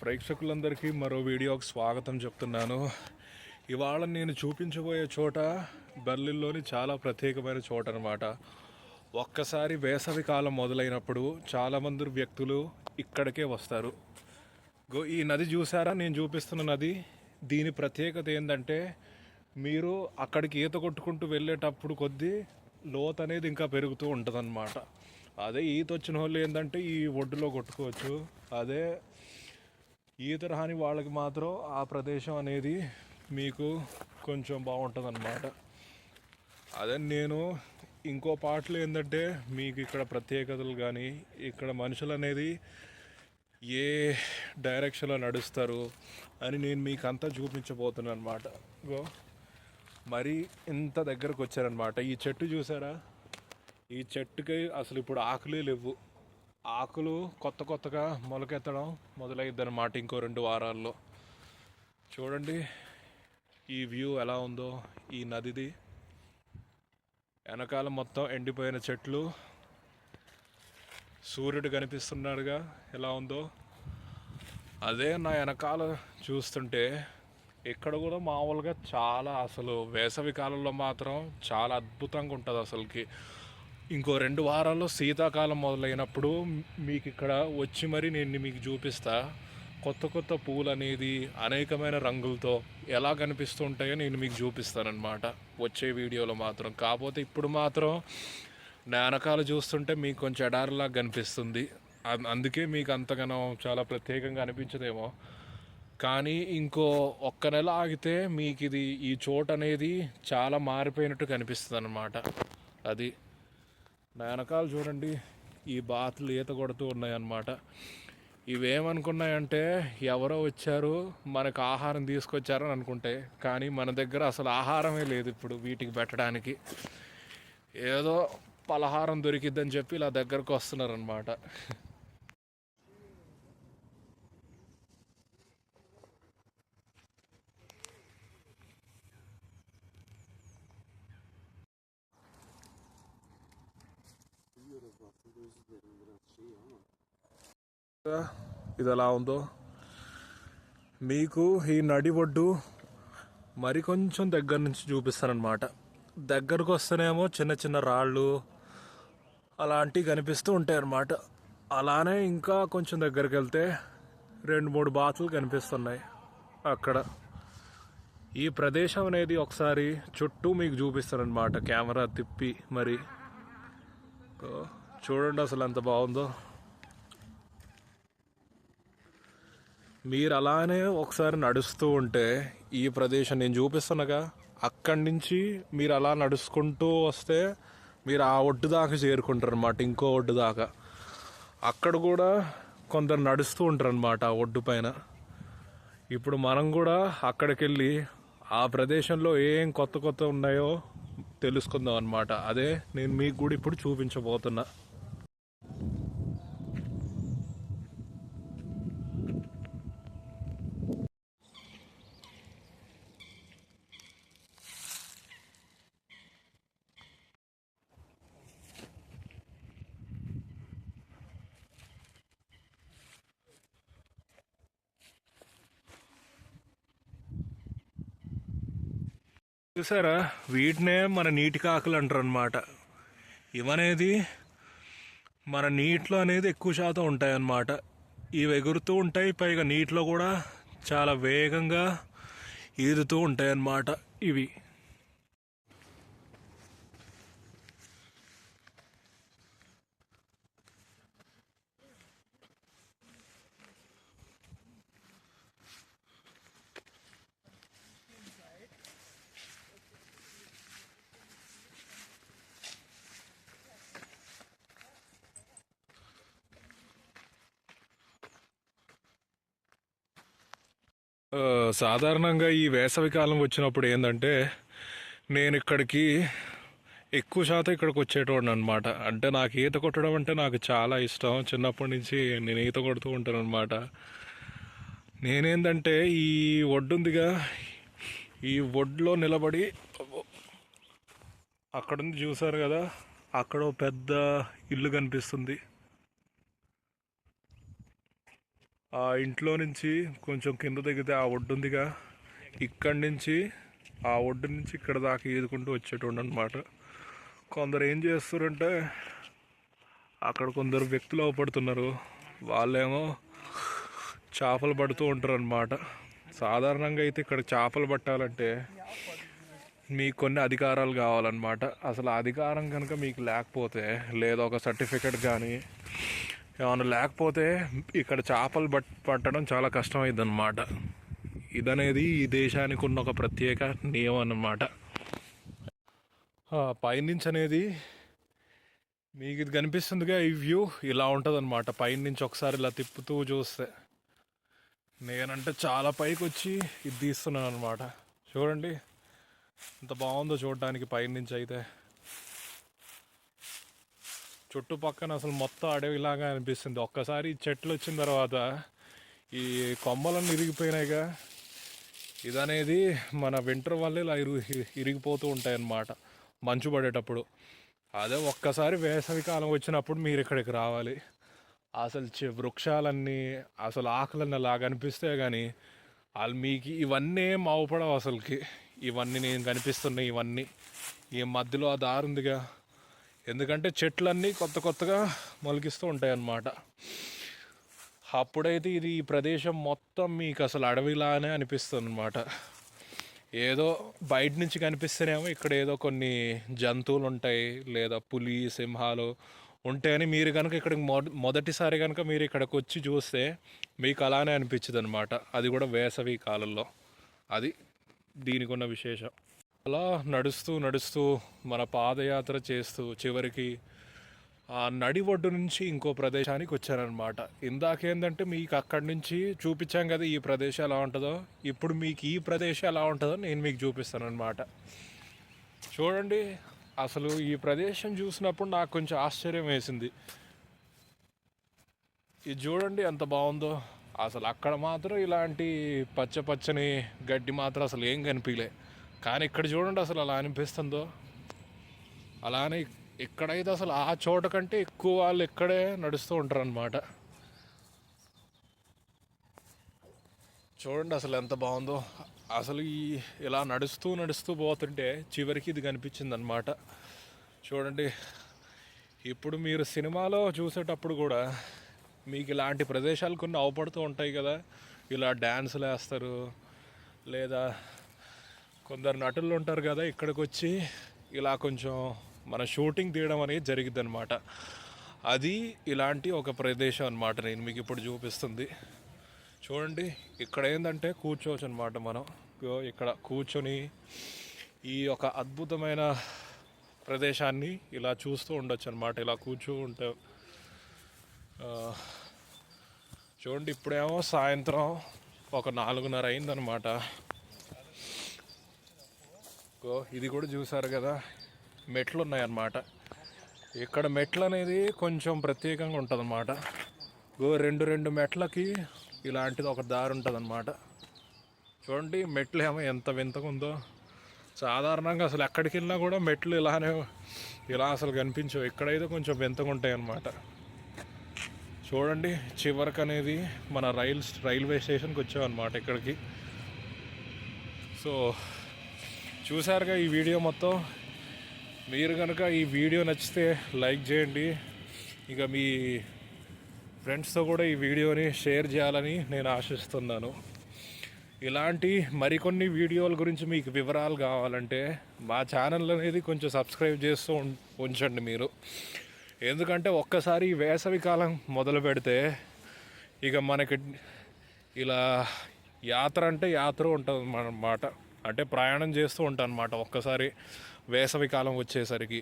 ప్రేక్షకులందరికీ మరో వీడియోకి స్వాగతం చెప్తున్నాను. ఇవాళ నేను చూపించబోయే చోట బెర్లిన్లోని చాలా ప్రత్యేకమైన చోట అనమాట ఒక్కసారి వేసవి కాలం మొదలైనప్పుడు చాలామంది వ్యక్తులు ఇక్కడికే వస్తారు. గో ఈ నది చూసారా నేను చూపిస్తున్న నది. దీని ప్రత్యేకత ఏంటంటే మీరు అక్కడికి ఈత కొట్టుకుంటూ వెళ్ళేటప్పుడు కొద్దీ లోత్ అనేది ఇంకా పెరుగుతూ ఉంటుంది అదే ఈత వచ్చిన వాళ్ళు ఏంటంటే ఈ ఒడ్డులో కొట్టుకోవచ్చు. అదే ఈత రాని వాళ్ళకి మాత్రం ఆ ప్రదేశం అనేది మీకు కొంచెం బాగుంటుంది అదే నేను ఇంకో పాటలు ఏంటంటే మీకు ఇక్కడ ప్రత్యేకతలు కానీ ఇక్కడ మనుషులు అనేది ఏ డైరెక్షన్లో నడుస్తారు అని నేను మీకు అంతా చూపించబోతున్నాను అనమాట గో. మరి ఇంత దగ్గరకు వచ్చారనమాట ఈ చెట్టు చూసారా? ఈ చెట్టుకి అసలు ఇప్పుడు ఆకులే లేవు. ఆకులు కొత్త కొత్తగా మొలకెత్తడం మొదలైద్దనమాట ఇంకో రెండు వారాల్లో. చూడండి ఈ వ్యూ ఎలా ఉందో ఈ నదిది. వెనకాల మొత్తం ఎండిపోయిన చెట్లు. సూర్యుడు కనిపిస్తున్నాడుగా ఎలా ఉందో. అదే నా వెనకాల చూస్తుంటే ఇక్కడ కూడా మామూలుగా చాలా అసలు వేసవి కాలంలో మాత్రం చాలా అద్భుతంగా ఉంటుంది అసలుకి ఇంకో రెండు వారాల్లో శీతాకాలం మొదలైనప్పుడు మీకు ఇక్కడ వచ్చి మరి నేను మీకు చూపిస్తా. కొత్త కొత్త పూలు అనేది అనేకమైన రంగులతో ఎలా కనిపిస్తుంటాయో నేను మీకు చూపిస్తానన్నమాట. వచ్చే వీడియోలో మాత్రం. కాకపోతే ఇప్పుడు మాత్రం నానకాలు చూస్తుంటే మీకు కొంచెం ఎడారిలాగా కనిపిస్తుంది. అందుకే మీకు అంతగానో చాలా ప్రత్యేకంగా అనిపించదేమో. కానీ ఇంకో ఒక్క నెల ఆగితే మీకు ఇది ఈ చోటు అనేది చాలా మారిపోయినట్టు కనిపిస్తుంది అనమాట అది నా వెనకాల చూడండి ఈ బాతులు ఈత కొడుతూ ఉన్నాయన్నమాట. ఇవేమనుకున్నాయంటే ఎవరో వచ్చారు మనకు ఆహారం తీసుకొచ్చారని అనుకుంటే కానీ మన దగ్గర అసలు ఆహారమే లేదు ఇప్పుడు వీటికి పెట్టడానికి. ఏదో పలహారం దొరికిద్దని చెప్పి ఇలా దగ్గరకు వస్తున్నారనమాట ఇది ఎలా ఉందో? మీకు ఈ నడి ఒడ్డు మరి కొంచెం దగ్గర నుంచి చూపిస్తానమాట దగ్గరకు వస్తేనేమో చిన్న చిన్న రాళ్ళు అలాంటివి కనిపిస్తూ ఉంటాయి అన్నమాట అలానే ఇంకా కొంచెం దగ్గరికి వెళ్తే రెండు మూడు బాతులు కనిపిస్తున్నాయి అక్కడ. ఈ ప్రదేశం అనేది ఒకసారి చుట్టూ మీకు చూపిస్తానమాట కెమెరా తిప్పి మరి చూడండి అసలు ఎంత బాగుందో. మీరు అలానే ఒకసారి నడుస్తూ ఉంటే ఈ ప్రదేశం నేను చూపిస్తున్నాగా. అక్కడి నుంచి మీరు అలా నడుచుకుంటూ వస్తే మీరు ఆ ఒడ్డు దాకా చేరుకుంటారు అనమాట ఇంకో ఒడ్డు దాకా. అక్కడ కూడా కొందరు నడుస్తూ ఉంటారు అనమాట ఆ ఒడ్డు పైన. ఇప్పుడు మనం కూడా అక్కడికి వెళ్ళి ఆ ప్రదేశంలో ఏం కొత్త కొత్త ఉన్నాయో తెలుసుకుందాం అనమాట అదే నేను మీకు కూడా ఇప్పుడు చూపించబోతున్నా. చూసారా? వీటినే మన నీటి కాకులు అంటారు అనమాట ఇవనేది మన నీటిలో అనేది ఎక్కువ శాతం ఉంటాయన్నమాట. ఇవి ఎగురుతూ ఉంటాయి పైగా నీటిలో కూడా చాలా వేగంగా ఈదుతూ ఉంటాయి అన్నమాట ఇవి. సాధారణంగా ఈ వేసవికాలం వచ్చినప్పుడు ఏంటంటే నేను ఇక్కడికి ఎక్కువ శాతం ఇక్కడికి వచ్చేటోడిని అనమాట అంటే నాకు ఈత కొట్టడం అంటే నాకు చాలా ఇష్టం. చిన్నప్పటి నుంచి నేను ఈత కొడుతూ ఉంటాను అనమాట నేనేంటంటే ఈ ఒడ్డుందిగా ఈ ఒడ్లో నిలబడి అక్కడుంది చూసారు కదా అక్కడ పెద్ద ఇల్లు కనిపిస్తుంది. ఆ ఇంట్లో నుంచి కొంచెం కింద దిగితే ఆ ఒడ్డు ఉందిగా. ఇక్కడి నుంచి ఆ ఒడ్డు నుంచి ఇక్కడ దాకా ఈదుకుంటూ వచ్చేటోడు అనమాట కొందరు ఏం చేస్తారంటే అక్కడ కొందరు వ్యక్తులు అవపడుతున్నారు. వాళ్ళేమో చేపలు పడుతూ ఉంటారు అనమాట సాధారణంగా అయితే ఇక్కడ చేపలు పట్టాలంటే మీకు కొన్ని అధికారాలు కావాలన్నమాట. అసలు ఆ అధికారం కనుక మీకు లేకపోతే లేదా ఒక సర్టిఫికెట్ కానీ ఏమైనా లేకపోతే ఇక్కడ చేపలు పట్ పట్టడం చాలా కష్టమైంది అనమాట ఇదనేది ఈ దేశానికి ఉన్న ఒక ప్రత్యేక నియమం అన్నమాట పైనుంచి అనేది మీకు ఇది కనిపిస్తుందిగా ఈ వ్యూ? ఇలా ఉంటుంది అనమాట పైనుంచి ఒకసారి ఇలా తిప్పుతూ చూస్తే. నేనంటే చాలా పైకి వచ్చి ఇది తీస్తున్నాను అనమాట చూడండి. ఎంత బాగుందో చూడడానికి పైనుంచి అయితే చుట్టుపక్కన అసలు మొత్తం అడవిలాగా అనిపిస్తుంది. ఒక్కసారి చెట్లు వచ్చిన తర్వాత ఈ కొమ్మలన్నీ ఇరిగిపోయినాయిగా. ఇదనేది మన వింటర్ వల్ల ఇలా ఇరు ఇరిగిపోతూ ఉంటాయి అన్నమాట మంచు పడేటప్పుడు. అదే ఒక్కసారి వేసవి కాలం వచ్చినప్పుడు మీరు ఇక్కడికి రావాలి. అసలు చి- వృక్షాలన్నీ అసలు ఆకులన్నీ అలా కనిపిస్తే కానీ వాళ్ళు మీకు ఇవన్నీ మావుపడవు అసలుకి. ఇవన్నీ నేను కనిపిస్తున్నాయి ఇవన్నీ. ఈ మధ్యలో ఆ దారుందిగా. ఉందిగా ఎందుకంటే చెట్లన్నీ కొత్త కొత్తగా మొలికిస్తూ ఉంటాయి అన్నమాట అప్పుడైతే ఇది ఈ ప్రదేశం మొత్తం మీకు అసలు అడవిలానే అనిపిస్తుంది అనమాట ఏదో బయట నుంచి కనిపిస్తేనేమో ఇక్కడ ఏదో కొన్ని జంతువులు ఉంటాయి లేదా పులి సింహాలు ఉంటాయని మీరు కనుక ఇక్కడ మొ మొదటిసారి కనుక మీరు ఇక్కడికి వచ్చి చూస్తే మీకు అలానే అనిపించదు అనమాట అది కూడా వేసవి కాలంలో. అది దీనికి ఉన్న విశేషం. అలా నడుస్తూ నడుస్తూ మన పాదయాత్ర చేస్తూ చివరికి ఆ నడి ఒడ్డు నుంచి ఇంకో ప్రదేశానికి వచ్చారనమాట ఇందాకేందంటే మీకు అక్కడి నుంచి చూపించాం కదా ఈ ప్రదేశం ఎలా ఉంటుందో. ఇప్పుడు మీకు ఈ ప్రదేశం ఎలా ఉంటుందో నేను మీకు చూపిస్తాను అనమాట చూడండి అసలు ఈ ప్రదేశం చూసినప్పుడు నాకు కొంచెం ఆశ్చర్యం వేసింది. ఇది చూడండి ఎంత బాగుందో. అసలు అక్కడ మాత్రం ఇలాంటి పచ్చ పచ్చని గడ్డి మాత్రం అసలు ఏం కనిపించలే కానీ ఇక్కడ చూడండి అసలు అలా అనిపిస్తుందో. అలానే ఇక్కడైతే అసలు ఆ చోట కంటే ఎక్కువ వాళ్ళు ఇక్కడే నడుస్తూ ఉంటారు అనమాట చూడండి అసలు ఎంత బాగుందో. అసలు ఈ ఇలా నడుస్తూ నడుస్తూ పోతుంటే చివరికి ఇది కనిపించింది అనమాట చూడండి ఇప్పుడు మీరు సినిమాలో చూసేటప్పుడు కూడా మీకు ఇలాంటి ప్రదేశాలు కొన్ని అవపడుతూ ఉంటాయి కదా. ఇలా డ్యాన్సులు వేస్తారు లేదా కొందరు నటులు ఉంటారు కదా ఇక్కడికి వచ్చి ఇలా కొంచెం మన షూటింగ్ తీయడం అనేది జరిగింది అనమాట అది ఇలాంటి ఒక ప్రదేశం అనమాట నేను మీకు ఇప్పుడు చూపిస్తుంది. చూడండి ఇక్కడ ఏంటంటే కూర్చోవచ్చు అనమాట మనం ఇక్కడ కూర్చొని ఈ యొక్క అద్భుతమైన ప్రదేశాన్ని ఇలా చూస్తూ ఉండొచ్చు అనమాట ఇలా కూర్చో ఉంటే చూడండి ఇప్పుడేమో సాయంత్రం ఒక నాలుగున్నర అయిందనమాట గో ఇది కూడా చూసారు కదా? మెట్లు ఉన్నాయన్నమాట ఇక్కడ మెట్లు అనేది కొంచెం ప్రత్యేకంగా ఉంటుంది అనమాట గో రెండు రెండు మెట్లకి ఇలాంటిది ఒక దారి ఉంటుందన్నమాట. చూడండి మెట్లు ఏమో ఎంత వింతగా ఉందో. సాధారణంగా అసలు ఎక్కడికి వెళ్ళినా కూడా మెట్లు ఇలానే ఇలా అసలు కనిపించవు. ఇక్కడైతే కొంచెం వింతగా ఉంటాయి అన్నమాట చూడండి చివరికి అనేది మన రైల్ రైల్వే స్టేషన్కి వచ్చామన్నమాట ఇక్కడికి. సో చూసారుగా ఈ వీడియో మొత్తం. మీరు కనుక ఈ వీడియో నచ్చితే లైక్ చేయండి. ఇక మీ ఫ్రెండ్స్తో కూడా ఈ వీడియోని షేర్ చేయాలని నేను ఆశిస్తున్నాను. ఇలాంటి మరికొన్ని వీడియోల గురించి మీకు వివరాలు కావాలంటే మా ఛానల్ అనేది కొంచెం సబ్స్క్రైబ్ చేస్తూ ఉం- ఉంచండి మీరు. ఎందుకంటే ఒక్కసారి వేసవి కాలం మొదలు పెడితే ఇక మనకి ఇలా యాత్ర అంటే యాత్ర ఉంటుంది అన్నమాట అంటే ప్రయాణం చేస్తూ ఉంటాను అనమాట ఒక్కసారి వేసవి కాలం వచ్చేసరికి.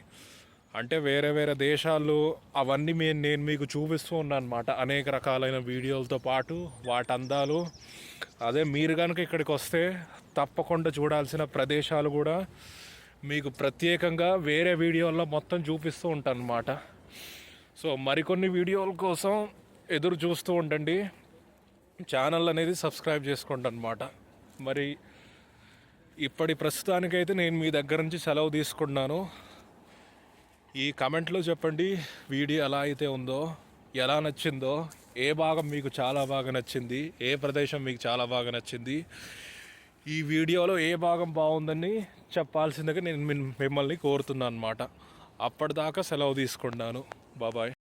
అంటే వేరే వేరే దేశాలు అవన్నీ మే నేను మీకు చూపిస్తూ ఉన్నాను అనమాట అనేక రకాలైన వీడియోలతో పాటు వాటి అందాలు. అదే మీరు కనుక ఇక్కడికి వస్తే తప్పకుండా చూడాల్సిన ప్రదేశాలు కూడా మీకు ప్రత్యేకంగా వేరే వీడియోల్లో మొత్తం చూపిస్తూ ఉంటాను అనమాట సో మరికొన్ని వీడియోల కోసం ఎదురు చూస్తూ ఉండండి. ఛానల్ అనేది సబ్స్క్రైబ్ చేసుకోండి అనమాట మరి ఇప్పటి ప్రస్తుతానికైతే నేను మీ దగ్గర నుంచి సెలవు తీసుకున్నాను ఈ కమెంట్లో చెప్పండి వీడియో ఎలా అయితే ఉందో ఎలా నచ్చిందో ఏ భాగం మీకు చాలా బాగా నచ్చింది ఏ ప్రదేశం మీకు చాలా బాగా నచ్చింది ఈ వీడియోలో ఏ భాగం బాగుందని చెప్పాల్సిందిగా నేను మిమ్మల్ని కోరుతున్నాను అనమాట అప్పటిదాకా సెలవు తీసుకున్నాను బాబాయ్